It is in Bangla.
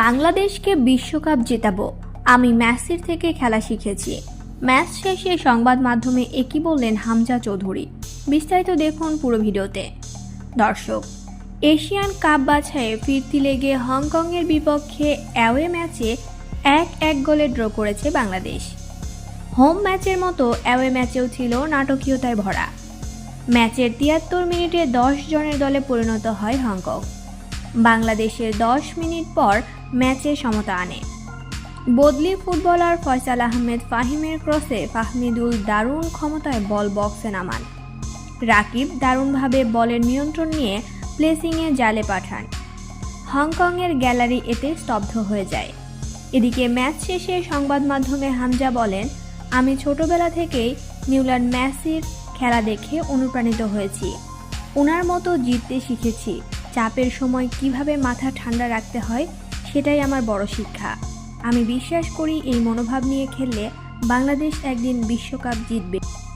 বাংলাদেশকে বিশ্বকাপ জেতাবো। আমি ম্যাসির থেকে খেলা শিখেছি। ম্যাচ শেষে সংবাদ মাধ্যমে একই বললেন হামজা চৌধুরী। বিস্তারিত দেখুন পুরো ভিডিওতে। দর্শক, এশিয়ান কাপ বাছাইয়ে ফিরতি লেগে হংকংয়ের বিপক্ষে অ্যাওয়ে ম্যাচে এক এক গোলে ড্র করেছে বাংলাদেশ। হোম ম্যাচের মতো অ্যাওয়ে ম্যাচেও ছিল নাটকীয়তায় ভরা। ম্যাচের তিয়াত্তর মিনিটে দশ জনের দলে পরিণত হয় হংকং। বাংলাদেশের দশ মিনিট পর ম্যাচে সমতা আনে। বদলি ফুটবলার ফয়সাল আহমেদ ফাহিমের ক্রসে ফাহমিদুল দারুণ ক্ষমতায় বল বক্সে নামান। রাকিব দারুণভাবে বলের নিয়ন্ত্রণ নিয়ে প্লেসিংয়ে জালে পাঠান। হংকংয়ের গ্যালারি এতে স্তব্ধ হয়ে যায়। এদিকে ম্যাচ শেষে সংবাদ মাধ্যমে হামজা বলেন, আমি ছোটবেলা থেকেই নিউল্যান্ড ম্যাসির খেলা দেখে অনুপ্রাণিত হয়েছি। ওনার মতো জিততে শিখেছি। চাপের সময় কীভাবে মাথা ঠান্ডা রাখতে হয়, সেটাই আমার বড় শিক্ষা। আমি বিশ্বাস করি এই মনোভাব নিয়ে খেললে বাংলাদেশ একদিন বিশ্বকাপ জিতবে।